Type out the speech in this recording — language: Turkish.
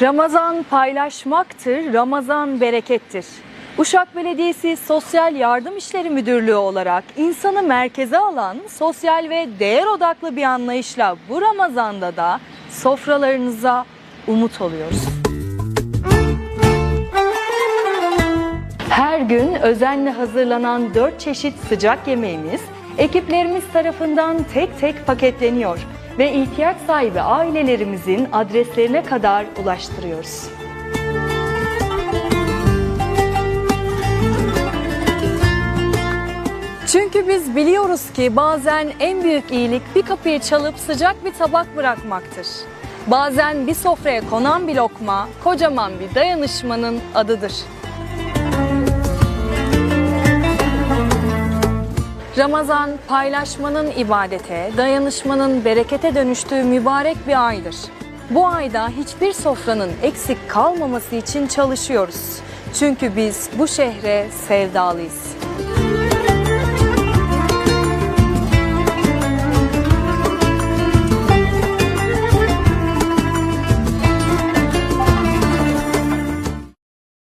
Ramazan paylaşmaktır, Ramazan berekettir. Uşak Belediyesi Sosyal Yardım İşleri Müdürlüğü olarak insanı merkeze alan sosyal ve değer odaklı bir anlayışla bu Ramazan'da da sofralarınıza umut oluyoruz. Her gün özenle hazırlanan 4 çeşit sıcak yemeğimiz ekiplerimiz tarafından tek tek paketleniyor ve ihtiyaç sahibi ailelerimizin adreslerine kadar ulaştırıyoruz. Çünkü biz biliyoruz ki bazen en büyük iyilik bir kapıyı çalıp sıcak bir tabak bırakmaktır. Bazen bir sofraya konan bir lokma kocaman bir dayanışmanın adıdır. Ramazan paylaşmanın ibadete, dayanışmanın berekete dönüştüğü mübarek bir aydır. Bu ayda hiçbir sofranın eksik kalmaması için çalışıyoruz. Çünkü biz bu şehre sevdalıyız.